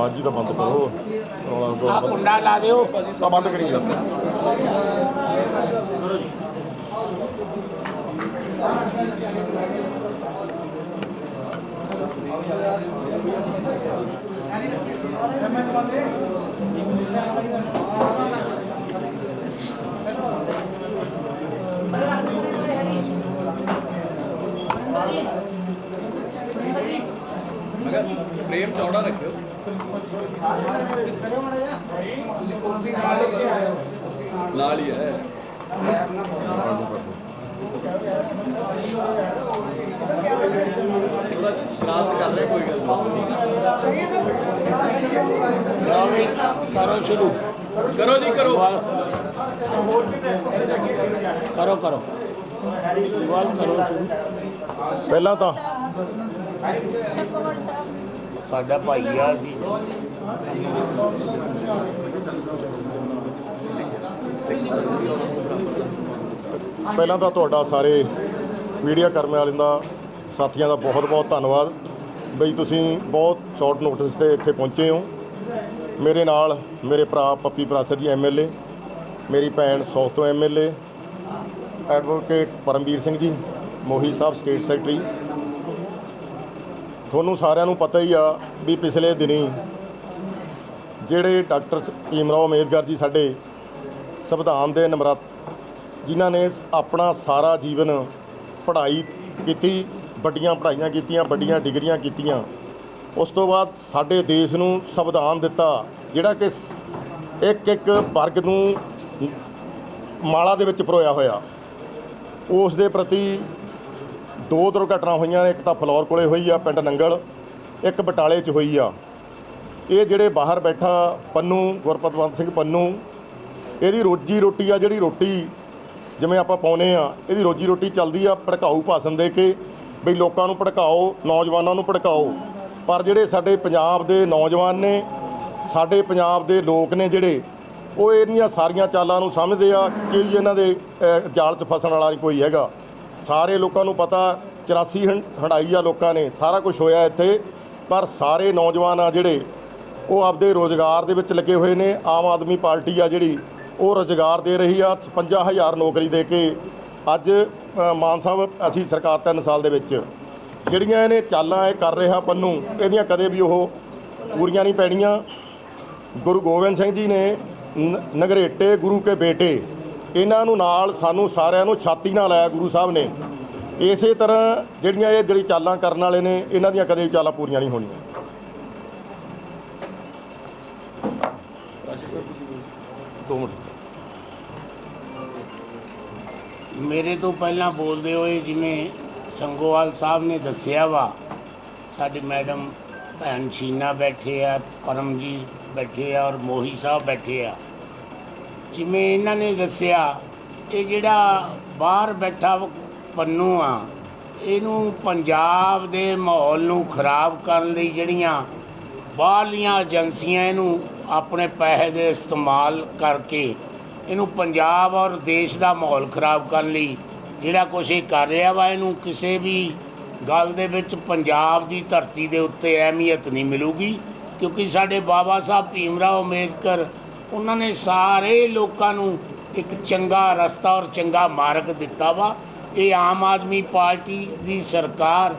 ਆਵਾਜ਼ ਜੀ ਤਾਂ ਬੰਦ ਕਰੋ। ਰੌਲਾ ਆ ਕੁੰਡਾ ਲਾ ਦਿਓ। ਆ ਬੰਦ ਕਰੀ ਜਾ ਮਗਰ ਨਾਲ ਹੀ ਹੈ। ਥੋੜਾ ਸ਼ਰਾਰਤ ਕਰ ਰਿਹਾ ਕੋਈ ਗੱਲ ਨਹੀਂ। ਵੀ ਕਰੋ ਸ਼ੁਰੂ। ਕਰੋ ਜੀ ਕਰੋ। ਕਰੋ ਕਰੋ। ਸਵਾਲ ਕਰੋ ਸ਼ੁਰੂ। ਪਹਿਲਾਂ ਤਾਂ। ਸਾਡਾ ਭਾਈ ਆ ਸੀ ਪਹਿਲਾਂ ਤਾਂ ਤੁਹਾਡਾ ਸਾਰੇ ਮੀਡੀਆ ਕਰਮੇ ਵਾਲਿਆਂ ਦਾ, ਸਾਥੀਆਂ ਦਾ ਬਹੁਤ ਬਹੁਤ ਧੰਨਵਾਦ। ਬਈ ਤੁਸੀਂ ਬਹੁਤ ਸ਼ਾਰਟ ਨੋਟਿਸ ਤੇ ਇੱਥੇ ਪਹੁੰਚੇ ਹੋ। ਮੇਰੇ ਨਾਲ ਮੇਰੇ ਭਰਾ ਪੱਪੀ ਪ੍ਰਾਸਰ ਜੀ ਐਮਐਲਏ ਮੇਰੀ ਭੈਣ ਸੌਥ ਤੋਂ ਐਮਐਲਏ ਐਡਵੋਕੇਟ ਪਰਮਵੀਰ ਸਿੰਘ ਜੀ, ਮੋਹੀ ਸਾਹਿਬ ਸਟੇਟ ਸੈਕਟਰੀ ਤੁਹਾਨੂੰ ਸਾਰਿਆਂ ਨੂੰ ਪਤਾ ਹੀ ਆ ਵੀ ਪਿਛਲੇ ਦਿਨੀ ਜਿਹੜੇ ਡਾਕਟਰ ਭੀਮ ਰਾਓ ਅੰਬੇਦਕਰ ਜੀ ਸਾਡੇ ਸੰਵਿਧਾਨ ਦੇ ਨਮਰਤ ਜਿਨ੍ਹਾਂ ਨੇ ਆਪਣਾ ਸਾਰਾ ਜੀਵਨ ਪੜ੍ਹਾਈ ਕੀਤੀ, ਵੱਡੀਆਂ ਪੜ੍ਹਾਈਆਂ ਕੀਤੀਆਂ, ਵੱਡੀਆਂ ਡਿਗਰੀਆਂ ਕੀਤੀਆਂ, ਉਸ ਤੋਂ ਬਾਅਦ ਸਾਡੇ ਦੇਸ਼ ਨੂੰ ਸੰਵਿਧਾਨ ਦਿੱਤਾ, ਜਿਹੜਾ ਕਿ ਇੱਕ ਇੱਕ ਵਰਗ ਨੂੰ ਮਾਲਾ ਦੇ ਵਿੱਚ ਪਰੋਇਆ ਹੋਇਆ। ਉਸ ਦੇ ਪ੍ਰਤੀ ਦੋ ਦੁਰਘਟਨਾ ਹੋਈਆਂ ਇੱਕ ਤਾਂ ਫਲੌਰ ਕੋਲੇ ਹੋਈ ਆ, ਪਿੰਡ ਨੰਗਲ, ਇੱਕ ਬਟਾਲੇ 'ਚ ਹੋਈ ਆ। ਇਹ ਜਿਹੜੇ ਬਾਹਰ ਬੈਠਾ ਪੰਨੂ ਗੁਰਪਤਵੰਤ ਸਿੰਘ ਪੰਨੂ, ਇਹਦੀ ਰੋਜੀ ਰੋਟੀ ਆ ਜਿਹੜੀ ਰੋਟੀ ਜਿਵੇਂ ਆਪਾਂ ਪਾਉਨੇ ਆ, ਇਹਦੀ ਰੋਜੀ ਰੋਟੀ ਚੱਲਦੀ ਆ ਭੜਕਾਊ ਭਾਸ਼ਣ ਦੇ ਕੇ ਵੀ ਲੋਕਾਂ ਨੂੰ ਭੜਕਾਓ, ਨੌਜਵਾਨਾਂ ਨੂੰ ਭੜਕਾਓ। ਪਰ ਜਿਹੜੇ ਸਾਡੇ ਪੰਜਾਬ ਦੇ ਨੌਜਵਾਨ ਨੇ, ਸਾਡੇ ਪੰਜਾਬ ਦੇ ਲੋਕ ਨੇ ਜਿਹੜੇ, ਉਹ ਇਹਨੀਆਂ ਸਾਰੀਆਂ ਚਾਲਾਂ ਨੂੰ ਸਮਝਦੇ ਆ ਕਿ ਇਹਨਾਂ ਦੇ ਜਾਲ 'ਚ ਫਸਣ ਵਾਲਾ ਨਹੀਂ ਕੋਈ ਹੈਗਾ। ਸਾਰੇ ਲੋਕਾਂ ਨੂੰ ਪਤਾ 84 ਹੰ- ਹੰਡਾਈ ਆ ਲੋਕਾਂ ਨੇ, ਸਾਰਾ ਕੁਝ ਹੋਇਆ ਇੱਥੇ। ਪਰ ਸਾਰੇ ਨੌਜਵਾਨ ਆ ਜਿਹੜੇ ਉਹ ਆਪਦੇ ਰੋਜ਼ਗਾਰ ਦੇ ਵਿੱਚ ਲੱਗੇ ਹੋਏ ਨੇ। ਆਮ ਆਦਮੀ ਪਾਰਟੀ ਆ ਜਿਹੜੀ, ਉਹ ਰੋਜ਼ਗਾਰ ਦੇ ਰਹੀ ਆ। 55000 ਨੌਕਰੀ ਦੇ ਕੇ ਅੱਜ ਮਾਨ ਸਾਹਿਬ, ਅਸੀਂ ਸਰਕਾਰ ਤਿੰਨ ਸਾਲ ਦੇ ਵਿੱਚ ਜਿਹੜੀਆਂ ਇਹਨੇ ਚਾਲਾਂ ਇਹ ਕਰ ਰਿਹਾ ਪੰਨੂ, ਇਹਦੀਆਂ ਕਦੇ ਵੀ ਉਹ ਪੂਰੀਆਂ ਨਹੀਂ ਪੈਣੀਆਂ। ਗੁਰੂ ਗੋਬਿੰਦ ਸਿੰਘ ਜੀ ਨੇ ਨ- ਨਗਰੇਟੇ, ਗੁਰੂ ਕੇ ਬੇਟੇ, ਇਹਨਾਂ ਨੂੰ ਨਾਲ ਸਾਨੂੰ ਸਾਰਿਆਂ ਨੂੰ ਛਾਤੀ ਨਾਲ ਲਾਇਆ ਗੁਰੂ ਸਾਹਿਬ ਨੇ। ਇਸੇ ਤਰ੍ਹਾਂ ਜਿਹੜੀਆਂ ਇਹ ਜਿਹੜੀ ਚਾਲਾਂ ਕਰਨ ਵਾਲੇ ਨੇ, ਇਹਨਾਂ ਦੀਆਂ ਕਦੇ ਵੀ ਚਾਲਾਂ ਪੂਰੀਆਂ ਨਹੀਂ ਹੋਣੀਆਂ। ਦੋ ਮਿੰਟ। ਮੇਰੇ ਤੋਂ ਪਹਿਲਾਂ ਬੋਲਦੇ ਹੋਏ ਜਿਵੇਂ ਸੰਗੋਵਾਲ ਸਾਹਿਬ ਨੇ ਦੱਸਿਆ ਵਾ, ਸਾਡੇ ਮੈਡਮ ਭੈਣ ਸ਼ੀਨਾ ਬੈਠੇ ਆ ਪਰਮ ਜੀ ਬੈਠੇ ਆ ਔਰ ਮੋਹੀ ਸਾਹਿਬ ਬੈਠੇ ਆ। ਜਿਵੇਂ ਇਹਨਾਂ ਨੇ ਦੱਸਿਆ, ਇਹ ਜਿਹੜਾ ਬਾਹਰ ਬੈਠਾ ਵਾ, ਪੰਨੂ ਆ, ਇਹਨੂੰ ਪੰਜਾਬ ਦੇ ਮਾਹੌਲ ਨੂੰ ਖਰਾਬ ਕਰਨ ਲਈ ਜਿਹੜੀਆਂ ਬਾਹਰਲੀਆਂ ਏਜੰਸੀਆਂ ਇਹਨੂੰ ਆਪਣੇ ਪੈਸੇ ਦੇ ਇਸਤੇਮਾਲ ਕਰਕੇ ਇਹਨੂੰ ਪੰਜਾਬ ਔਰ ਦੇਸ਼ ਦਾ ਮਾਹੌਲ ਖਰਾਬ ਕਰਨ ਲਈ ਜਿਹੜਾ ਕੁਛ ਇਹ ਕਰ ਰਿਹਾ ਵਾ, ਇਹਨੂੰ ਕਿਸੇ ਵੀ ਗੱਲ ਦੇ ਵਿੱਚ ਪੰਜਾਬ ਦੀ ਧਰਤੀ ਦੇ ਉੱਤੇ ਅਹਿਮੀਅਤ ਨਹੀਂ ਮਿਲੂਗੀ, ਕਿਉਂਕਿ ਸਾਡੇ ਬਾਬਾ ਸਾਹਿਬ ਭੀਮਰਾਓ ਅੰਬੇਦਕਰ, ਉਹਨਾਂ ਨੇ ਸਾਰੇ ਲੋਕਾਂ ਨੂੰ ਇੱਕ ਚੰਗਾ ਰਸਤਾ ਔਰ ਚੰਗਾ ਮਾਰਗ ਦਿੱਤਾ ਵਾ। ਇਹ ਆਮ ਆਦਮੀ ਪਾਰਟੀ ਦੀ ਸਰਕਾਰ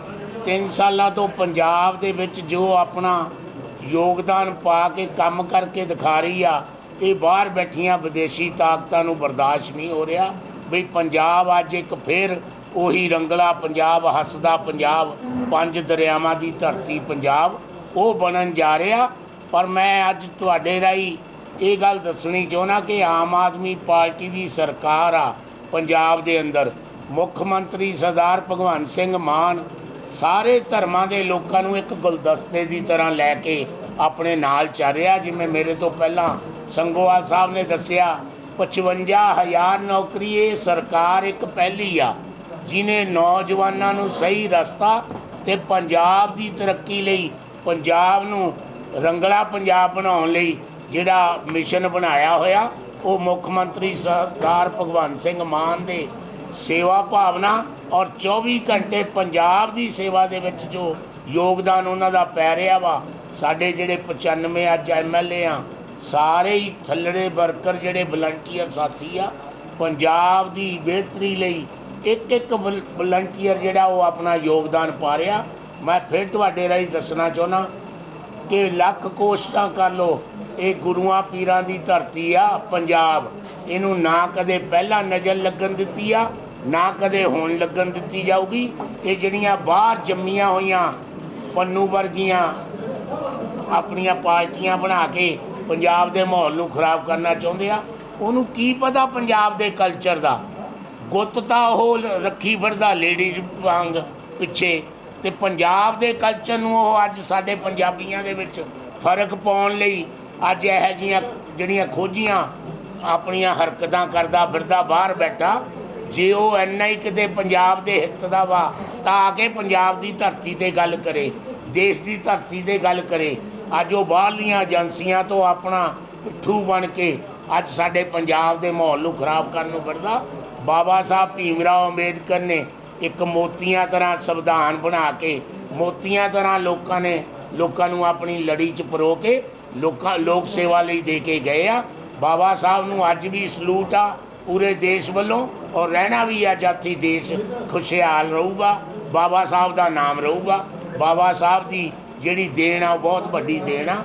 3 ਸਾਲਾਂ ਤੋਂ ਪੰਜਾਬ ਦੇ ਵਿੱਚ ਜੋ ਆਪਣਾ ਯੋਗਦਾਨ ਪਾ ਕੇ ਕੰਮ ਕਰਕੇ ਦਿਖਾ ਰਹੀ ਆ ਇਹ ਬਾਹਰ ਬੈਠੀਆਂ ਵਿਦੇਸ਼ੀ ਤਾਕਤਾਂ ਨੂੰ ਬਰਦਾਸ਼ਤ ਨਹੀਂ ਹੋ ਰਿਹਾ। ਵੀ ਪੰਜਾਬ ਅੱਜ ਇੱਕ ਫੇਰ ਉਹੀ ਰੰਗਲਾ ਪੰਜਾਬ, ਹੱਸਦਾ ਪੰਜਾਬ, ਪੰਜ ਦਰਿਆਵਾਂ ਦੀ ਧਰਤੀ ਪੰਜਾਬ, ਉਹ ਬਣਨ ਜਾ ਰਿਹਾ। ਪਰ ਮੈਂ ਅੱਜ ਤੁਹਾਡੇ ਰਾਹੀਂ ਇਹ ਗੱਲ ਦੱਸਣੀ ਚਾਹੁੰਦਾ ਕਿ ਆਮ ਆਦਮੀ ਪਾਰਟੀ ਦੀ ਸਰਕਾਰ ਆ ਪੰਜਾਬ ਦੇ ਅੰਦਰ। ਮੁੱਖ ਮੰਤਰੀ ਸਰਦਾਰ ਭਗਵੰਤ ਸਿੰਘ ਮਾਨ ਸਾਰੇ ਧਰਮਾਂ ਦੇ ਲੋਕਾਂ ਨੂੰ ਇੱਕ ਗੁਲਦਸਤੇ ਦੀ ਤਰ੍ਹਾਂ ਲੈ ਕੇ ਆਪਣੇ ਨਾਲ ਚੱਲ ਰਿਹਾ ਜਿਵੇਂ ਮੇਰੇ ਤੋਂ ਪਹਿਲਾਂ ਸੰਗੋਵਾਲ ਸਾਹਿਬ ਨੇ ਦੱਸਿਆ 55000 ਨੌਕਰੀ ਇਹ ਸਰਕਾਰ ਇੱਕ ਪਹਿਲੀ ਆ, ਜਿਨੇ ਨੌਜਵਾਨਾਂ ਨੂੰ ਸਹੀ ਰਸਤਾ ਤੇ ਪੰਜਾਬ ਦੀ ਤਰੱਕੀ ਲਈ, ਪੰਜਾਬ ਨੂੰ ਰੰਗਲਾ ਪੰਜਾਬ ਬਣਾਉਣ ਲਈ ਜਿਹੜਾ ਮਿਸ਼ਨ ਬਣਾਇਆ ਹੋਇਆ, ਉਹ ਮੁੱਖ ਮੰਤਰੀ ਸਰਦਾਰ ਭਗਵੰਤ ਸਿੰਘ ਮਾਨ ਦੇ ਸੇਵਾ ਭਾਵਨਾ ਔਰ 24 ਘੰਟੇ ਪੰਜਾਬ ਦੀ ਸੇਵਾ ਦੇ ਵਿੱਚ ਜੋ ਯੋਗਦਾਨ ਉਹਨਾਂ ਦਾ ਪੈ ਰਿਹਾ ਵਾ, ਸਾਡੇ ਜਿਹੜੇ 95 ਅੱਜ ਐਮਐਲਏ ਆ, ਸਾਰੇ ਹੀ ਥੱਲੜੇ ਵਰਕਰ ਜਿਹੜੇ ਵਲੰਟੀਅਰ ਸਾਥੀ ਆ, ਪੰਜਾਬ ਦੀ ਬਿਹਤਰੀ ਲਈ ਇੱਕ ਇੱਕ ਵਲੰਟੀਅਰ ਜਿਹੜਾ ਉਹ ਆਪਣਾ ਯੋਗਦਾਨ ਪਾ ਰਿਹਾ। ਮੈਂ ਫਿਰ ਤੁਹਾਡੇ ਰਾਹੀਂ ਦੱਸਣਾ ਚਾਹੁੰਦਾ ਕਿ ਲੱਖ ਕੋਸ਼ਿਸ਼ਾਂ ਕਰ ਲੋ ਇਹ ਗੁਰੂਆਂ ਪੀਰਾਂ ਦੀ ਧਰਤੀ ਆ, ਪੰਜਾਬ। ਇਹਨੂੰ ਨਾ ਕਦੇ ਪਹਿਲਾਂ ਨਜ਼ਰ ਲੱਗਣ ਦਿੱਤੀ ਆ ਨਾ ਕਦੇ ਹੋਣ ਲੱਗਣ ਦਿੱਤੀ ਜਾਊਗੀ। ਇਹ ਜਿਹੜੀਆਂ ਬਾਹਰ ਜੰਮੀਆਂ ਹੋਈਆਂ ਪੰਨੂ ਵਰਗੀਆਂ ਆਪਣੀਆਂ ਪਾਰਟੀਆਂ ਬਣਾ ਕੇ ਪੰਜਾਬ ਦੇ ਮਾਹੌਲ ਨੂੰ ਖਰਾਬ ਕਰਨਾ ਚਾਹੁੰਦੇ ਆ, ਉਹਨੂੰ ਕੀ ਪਤਾ ਪੰਜਾਬ ਦੇ ਕਲਚਰ ਦਾ? ਗੁੱਤ ਤਾਂ ਉਹ ਰੱਖੀ ਫਿਰਦਾ ਲੇਡੀਜ਼ ਵਾਂਗ ਪਿੱਛੇ ਤੇ ਪੰਜਾਬ ਦੇ ਕਲਚਰ ਨੂੰ ਉਹ ਅੱਜ ਸਾਡੇ ਪੰਜਾਬੀਆਂ ਦੇ ਵਿੱਚ ਫ਼ਰਕ ਪਾਉਣ ਲਈ ਅੱਜ ਇਹੋ ਜਿਹੀਆਂ ਜਿਹੜੀਆਂ ਖੋਜੀਆਂ, ਆਪਣੀਆਂ ਹਰਕਤਾਂ ਕਰਦਾ ਫਿਰਦਾ ਬਾਹਰ ਬੈਠਾ। ਜੇ ਉਹ ਐਨਾ ਹੀ ਕਿਤੇ ਪੰਜਾਬ ਦੇ ਹਿੱਤ ਦਾ ਵਾ, ਤਾਂ ਆ ਕੇ ਪੰਜਾਬ ਦੀ ਧਰਤੀ ਤੇ ਗੱਲ ਕਰੇ, ਦੇਸ਼ ਦੀ ਧਰਤੀ ਤੇ ਗੱਲ ਕਰੇ। ਅੱਜ ਉਹ ਬਾਹਰਲੀਆਂ ਏਜੰਸੀਆਂ ਤੋਂ ਆਪਣਾ ਪਿੱਠੂ ਬਣ ਕੇ ਅੱਜ ਸਾਡੇ ਪੰਜਾਬ ਦੇ ਮਾਹੌਲ ਨੂੰ ਖਰਾਬ ਕਰਨ ਨੂੰ ਫਿਰਦਾ। ਬਾਬਾ ਸਾਹਿਬ ਭੀਮਰਾਓ ਅੰਬੇਦਕਰ ਨੇ ਇੱਕ ਮੋਤੀਆਂ ਤਰ੍ਹਾਂ ਸੰਵਿਧਾਨ ਬਣਾ ਕੇ, ਮੋਤੀਆਂ ਤਰ੍ਹਾਂ ਲੋਕਾਂ ਨੇ, ਲੋਕਾਂ ਨੂੰ ਆਪਣੀ ਲੜੀ 'ਚ ਪਰੋ ਕੇ ਲੋਕਾਂ, ਲੋਕ ਸੇਵਾ ਲਈ ਦੇ ਕੇ ਗਏ ਆ। ਬਾਬਾ ਸਾਹਿਬ ਨੂੰ ਅੱਜ ਵੀ ਸਲੂਟ ਆ ਪੂਰੇ ਦੇਸ਼ ਵੱਲੋਂ। ਔਰ ਰਹਿਣਾ ਵੀ ਆ ਜਾਤੀ ਦੇਸ਼ ਖੁਸ਼ਹਾਲ ਰਹੂਗਾ। ਬਾਬਾ ਸਾਹਿਬ ਦਾ ਨਾਮ ਰਹੂਗਾ। ਬਾਬਾ ਸਾਹਿਬ ਦੀ ਜਿਹੜੀ ਦੇਣ ਆ, ਉਹ ਬਹੁਤ ਵੱਡੀ ਦੇਣ ਆ।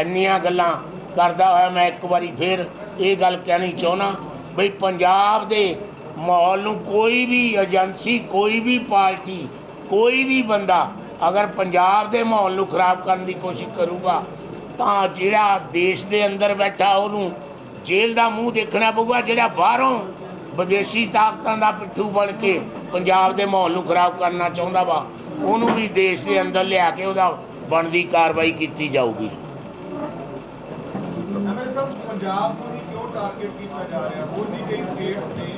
ਇੰਨੀਆਂ ਗੱਲਾਂ ਕਰਦਾ ਹੋਇਆ ਮੈਂ ਇੱਕ ਵਾਰੀ ਫੇਰ ਇਹ ਗੱਲ ਕਹਿਣੀ ਚਾਹੁੰਦਾ ਬਈ ਪੰਜਾਬ ਦੇ ਮਾਹੌਲ ਨੂੰ ਕੋਈ ਵੀ ਏਜੰਸੀ, ਕੋਈ ਵੀ ਪਾਰਟੀ, ਕੋਈ ਵੀ ਬੰਦਾ ਅਗਰ ਪੰਜਾਬ ਦੇ ਮਾਹੌਲ ਨੂੰ ਖਰਾਬ ਕਰਨ ਦੀ ਕੋਸ਼ਿਸ਼ ਕਰੂਗਾ, ਤਾਂ ਜਿਹੜਾ ਦੇਸ਼ ਦੇ ਅੰਦਰ ਬੈਠਾ ਉਹਨੂੰ ਜੇਲ੍ਹ ਦਾ ਮੂੰਹ ਦੇਖਣਾ ਪਊਗਾ, ਜਿਹੜਾ ਬਾਹਰੋਂ ਵਿਦੇਸ਼ੀ ਤਾਕਤਾਂ ਦਾ ਪਿੱਠੂ ਬਣ ਕੇ ਪੰਜਾਬ ਦੇ ਮਾਹੌਲ ਨੂੰ ਖਰਾਬ ਕਰਨਾ ਚਾਹੁੰਦਾ ਵਾ, ਉਹਨੂੰ ਵੀ ਦੇਸ਼ ਦੇ ਅੰਦਰ ਲਿਆ ਕੇ ਉਹਦਾ ਬਣਦੀ ਕਾਰਵਾਈ ਕੀਤੀ ਜਾਊਗੀ। ਐਮਐਲਏ ਸਾਹਿਬ, ਪੰਜਾਬ ਨੂੰ ਹੀ ਕਿਉਂ ਟਾਰਗੇਟ ਕੀਤਾ ਜਾ ਰਿਹਾ? ਹੋਰ ਵੀ ਕਈ ਸਟੇਟਸ ਨੇ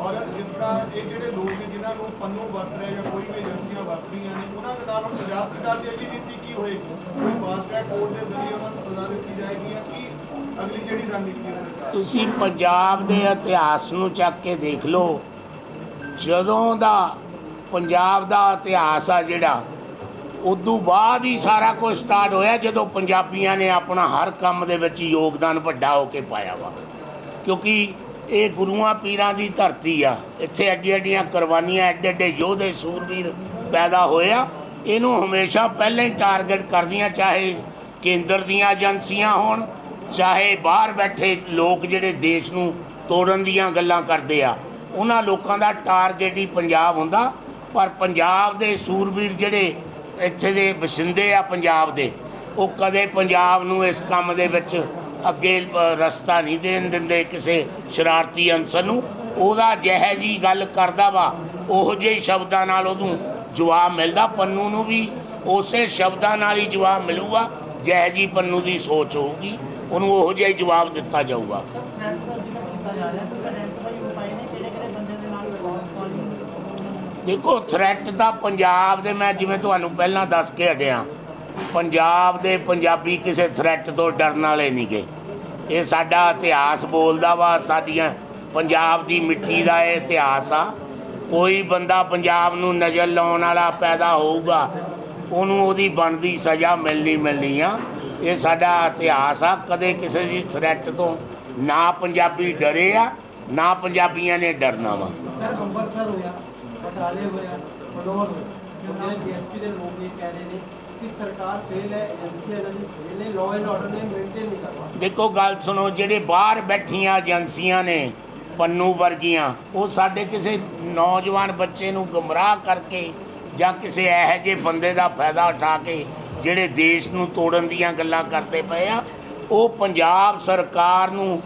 ਔਰ ਜਿਸ ਤਰ੍ਹਾਂ ਇਹ ਜਿਹੜੇ ਲੋਕ ਨੇ ਜਿਨ੍ਹਾਂ ਨੂੰ ਪੰਨੂ ਵਰਤ ਰਹੇ ਜਾਂ ਕੋਈ ਵੀ ਏਜੰਸੀਆਂ ਵਰਤ ਰਹੀਆਂ ਨੇ, ਉਹਨਾਂ ਦੇ ਨਾਲ ਹੁਣ ਪੰਜਾਬ ਸਰਕਾਰ ਦੀ ਅਗਲੀ ਨੀਤੀ ਕੀ ਹੋਏਗੀ? ਕੋਈ ਫਾਸਟ ਟਰੈਕ ਕੋਰਟ ਦੇ ਜ਼ਰੀਏ ਉਹਨਾਂ ਨੂੰ ਸਜ਼ਾ ਦਿੱਤੀ ਜਾਏਗੀ ਜਾਂ ਕੀ ਅਗਲੀ ਜਿਹੜੀ ਰਣਨੀਤੀ ਹੈ ਸਰਕਾਰ ਤੁਸੀਂ ਪੰਜਾਬ ਦੇ ਇਤਿਹਾਸ ਨੂੰ ਚੱਕ ਕੇ ਦੇਖ ਲਓ। ਜਦੋਂ ਦਾ ਪੰਜਾਬ ਦਾ ਇਤਿਹਾਸ ਆ ਜਿਹੜਾ, ਉਦੋਂ ਬਾਅਦ ਹੀ ਸਾਰਾ ਕੁਝ ਸਟਾਰਟ ਹੋਇਆ ਜਦੋਂ ਪੰਜਾਬੀਆਂ ਨੇ ਆਪਣਾ ਹਰ ਕੰਮ ਦੇ ਵਿੱਚ ਯੋਗਦਾਨ ਵੱਡਾ ਹੋ ਕੇ ਪਾਇਆ ਵਾ। ਕਿਉਂਕਿ ਇਹ ਗੁਰੂਆਂ ਪੀਰਾਂ ਦੀ ਧਰਤੀ ਆ। ਇੱਥੇ ਐਡੀ ਐਡੀਆਂ ਕੁਰਬਾਨੀਆਂ, ਐਡੇ ਐਡੇ ਯੋਧੇ, ਸੂਰਬੀਰ ਪੈਦਾ ਹੋਏ ਆ। ਇਹਨੂੰ ਹਮੇਸ਼ਾ ਪਹਿਲਾਂ ਹੀ ਟਾਰਗੇਟ ਕਰਦੀਆਂ, ਚਾਹੇ ਕੇਂਦਰ ਦੀਆਂ ਏਜੰਸੀਆਂ ਹੋਣ ਚਾਹੇ ਬਾਹਰ ਬੈਠੇ ਲੋਕ ਜਿਹੜੇ ਦੇਸ਼ ਨੂੰ ਤੋੜਨ ਦੀਆਂ ਗੱਲਾਂ ਕਰਦੇ ਆ, ਉਹਨਾਂ ਲੋਕਾਂ ਦਾ ਟਾਰਗੇਟ ਹੀ ਪੰਜਾਬ ਹੁੰਦਾ, ਪਰ ਪੰਜਾਬ ਦੇ ਸੂਰਬੀਰ ਜਿਹੜੇ ਇੱਥੇ ਦੇ ਵਸਿੰਦੇ ਆ ਪੰਜਾਬ ਦੇ, ਉਹ ਕਦੇ ਪੰਜਾਬ ਨੂੰ ਇਸ ਕੰਮ ਦੇ ਵਿੱਚ ਅੱਗੇ ਰਸਤਾ ਨਹੀਂ ਦੇਣ ਦਿੰਦੇ ਕਿਸੇ ਸ਼ਰਾਰਤੀ ਅਨਸਰ ਨੂੰ। ਉਹਦਾ ਜਿਹੇ ਜੀ ਗੱਲ ਕਰਦਾ ਵਾ, ਉਹੋ ਜਿਹੇ ਸ਼ਬਦਾਂ ਨਾਲ ਉਹਨੂੰ ਜਵਾਬ ਮਿਲਦਾ, ਪੰਨੂ ਨੂੰ ਵੀ ਉਸੇ ਸ਼ਬਦਾਂ ਨਾਲ ਹੀ ਜਵਾਬ ਮਿਲੂਗਾ, ਜਿਹੇ ਜੀ ਪੰਨੂ ਦੀ ਸੋਚ ਹੋਊਗੀ। ਉਹਨੂੰ ਉਹੋ ਜਿਹਾ ਹੀ ਜਵਾਬ ਦਿੱਤਾ ਜਾਊਗਾ। ਦੇਖੋ ਥ੍ਰੈਟ ਤਾਂ ਪੰਜਾਬ ਦੇ, ਮੈਂ ਜਿਵੇਂ ਤੁਹਾਨੂੰ ਪਹਿਲਾਂ ਦੱਸ ਕੇ ਹਟਿਆ। ਪੰਜਾਬ ਦੇ ਪੰਜਾਬੀ ਕਿਸੇ ਥ੍ਰੈਟ ਤੋਂ ਡਰਨ ਵਾਲੇ ਨਹੀਂ ਨਹੀਂਗੇ ਇਹ ਸਾਡਾ ਇਤਿਹਾਸ ਬੋਲਦਾ ਵਾ, ਸਾਡੀਆਂ ਪੰਜਾਬ ਦੀ ਮਿੱਟੀ ਦਾ ਇਹ ਇਤਿਹਾਸ ਆ। ਕੋਈ ਬੰਦਾ ਪੰਜਾਬ ਨੂੰ ਨਜ਼ਰ ਲਾਉਣ ਵਾਲਾ ਪੈਦਾ ਹੋਊਗਾ, ਉਹਨੂੰ ਉਹਦੀ ਬਣਦੀ ਸਜ਼ਾ ਮਿਲਣੀ ਮਿਲਣੀ ਆ। ਇਹ ਸਾਡਾ ਇਤਿਹਾਸ ਆ ਕਦੇ ਕਿਸੇ ਦੀ ਥ੍ਰੈਟ ਤੋਂ ਨਾ ਪੰਜਾਬੀ ਡਰੇ ਆ ਨਾ ਪੰਜਾਬੀਆਂ ਨੇ ਡਰਨਾ ਵਾ। ਸਰ ਅੰਮ੍ਰਿਤਸਰ ਹੋਇਆ ਬਟਾਲੇ ਹੋਇਆ ਫਲੋਰ ਹੋਇਆ ਜਿਹੜੇ ਬੀਐਸਪੀ ਦੇ ਲੋਕ ਇਹ ਕਹਿ ਰਹੇ ਨੇ ਕਿ ਸਰਕਾਰ ਫੇਲ ਹੈ ਏਜੰਸੀਆਂ ਇਹਨਾਂ ਦੀ ਫੇਲ ਨੇ ਲਾਅ ਐਂਡ ਆਰਡਰ ਨੇ ਮੇਨਟੇਨ ਨਹੀਂ ਕਰ ਪਾ ਦੇਖੋ ਗੱਲ ਸੁਣੋ ਜਿਹੜੇ ਬਾਹਰ ਬੈਠੀਆਂ ਏਜੰਸੀਆਂ ਨੇ ਪੰਨੂ ਵਰਗੀਆਂ ਉਹ ਸਾਡੇ ਕਿਸੇ ਨੌਜਵਾਨ ਬੱਚੇ ਨੂੰ ਗੁੰਮਰਾਹ ਕਰਕੇ ਜਾਂ ਕਿਸੇ ਇਹੋ ਜਿਹੇ ਬੰਦੇ ਦਾ ਫਾਇਦਾ ਉਠਾ ਕੇ ਜਿਹੜੇ ਦੇਸ਼ ਨੂੰ ਤੋੜਨ ਦੀਆਂ ਗੱਲਾਂ ਕਰਦੇ ਪਏ ਆ, ਉਹ ਪੰਜਾਬ ਸਰਕਾਰ ਨੂੰ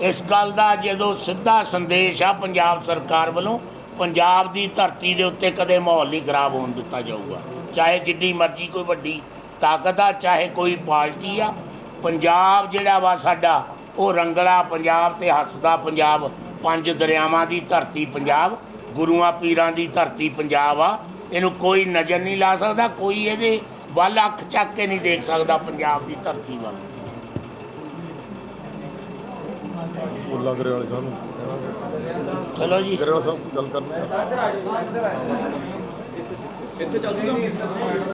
ਇਸ ਗੱਲ ਦਾ ਜਦੋਂ ਸਿੱਧਾ ਸੰਦੇਸ਼ ਆ ਪੰਜਾਬ ਸਰਕਾਰ ਵੱਲੋਂ, ਪੰਜਾਬ ਦੀ ਧਰਤੀ ਦੇ ਉੱਤੇ ਕਦੇ ਮਾਹੌਲ ਨਹੀਂ ਖਰਾਬ ਹੋਣ ਦਿੱਤਾ ਜਾਊਗਾ। ਚਾਹੇ ਜਿੱਡੀ ਮਰਜ਼ੀ ਕੋਈ ਵੱਡੀ ਤਾਕਤ ਆ, ਚਾਹੇ ਕੋਈ ਪਾਰਟੀ ਆ, ਪੰਜਾਬ ਜਿਹੜਾ ਵਾ ਸਾਡਾ, ਉਹ ਰੰਗਲਾ ਪੰਜਾਬ ਤੇ ਹੱਸਦਾ ਪੰਜਾਬ, ਪੰਜ ਦਰਿਆਵਾਂ ਦੀ ਧਰਤੀ ਪੰਜਾਬ, ਗੁਰੂਆਂ ਪੀਰਾਂ ਦੀ ਧਰਤੀ ਪੰਜਾਬ ਆ। ਇਹਨੂੰ ਕੋਈ ਨਜ਼ਰ ਨਹੀਂ ਲਾ ਸਕਦਾ, ਕੋਈ ਇਹਦੇ ਵੱਲ ਅੱਖ ਚੱਕ ਕੇ ਨਹੀਂ ਦੇਖ ਸਕਦਾ ਪੰਜਾਬ ਦੀ ਧਰਤੀ ਵੱਲ। ਮੁੱਲਾ ਗਰੇ ਵਾਲੇ ਸਾਹਿਬ ਨੂੰ ਕਹਿਣਾ। ਚਲੋ ਜੀ। ਗਰੇ ਵਾਲਾ ਸਾਹਿਬ ਗੱਲ ਕਰਨਾ। ਇੱਥੇ ਚੱਲ ਜੂਗਾ